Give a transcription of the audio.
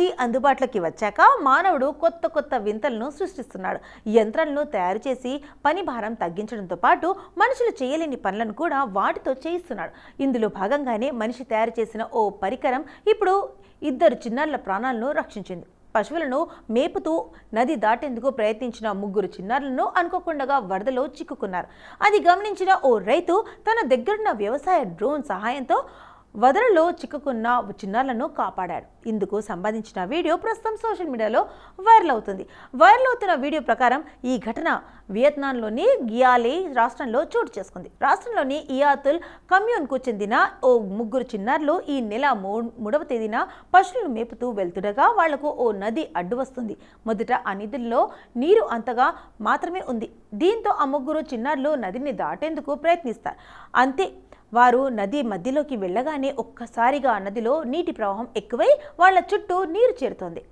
Technology అందుబాటులోకి వచ్చాక మానవుడు కొత్త కొత్త వింతలను సృష్టిస్తున్నాడు. యంత్రాలను తయారు చేసి పని భారం తగ్గించడంతో పాటు మనుషులు చేయలేని పనులను కూడా వాటితో చేయిస్తున్నాడు. ఇందులో భాగంగానే మనిషి తయారు చేసిన ఓ పరికరం ఇప్పుడు ఇద్దరు చిన్నారుల ప్రాణాలను రక్షించింది. పశువులను మేపుతూ నది దాటేందుకు ప్రయత్నించిన ముగ్గురు చిన్నారులను అనుకోకుండా వరదలో చిక్కుకున్నారు. అది గమనించిన ఓ రైతు తన దగ్గరున్న వ్యవసాయ డ్రోన్ సహాయంతో వదలలో చిక్కుకున్న చిన్నారులను కాపాడాడు. ఇందుకు సంబంధించిన వీడియో ప్రస్తుతం సోషల్ మీడియాలో వైరల్ అవుతుంది. వైరల్ అవుతున్న వీడియో ప్రకారం ఈ ఘటన వియత్నాంలోని గియాలే రాష్ట్రంలో చోటు చేసుకుంది. రాష్ట్రంలోని ఇయాతుల్ కమ్యూన్కు చెందిన ఓ ముగ్గురు చిన్నారులు ఈ నెల మూ మూడవ తేదీన పశువులను మేపుతూ వెళ్తుండగా వాళ్ళకు ఓ నది అడ్డు వస్తుంది. మొదట ఆ నిధుల్లో నీరు అంతగా మాత్రమే ఉంది. దీంతో ఆ ముగ్గురు చిన్నారులు నదిని దాటేందుకు ప్రయత్నిస్తారు. అంతే వారు నది మధ్యలోకి వెళ్ళగానే ఒక్కసారిగా నదిలో నీటి ప్రవాహం ఎక్కువై వాళ్ళ చుట్టూ నీరు చేరుతోంది.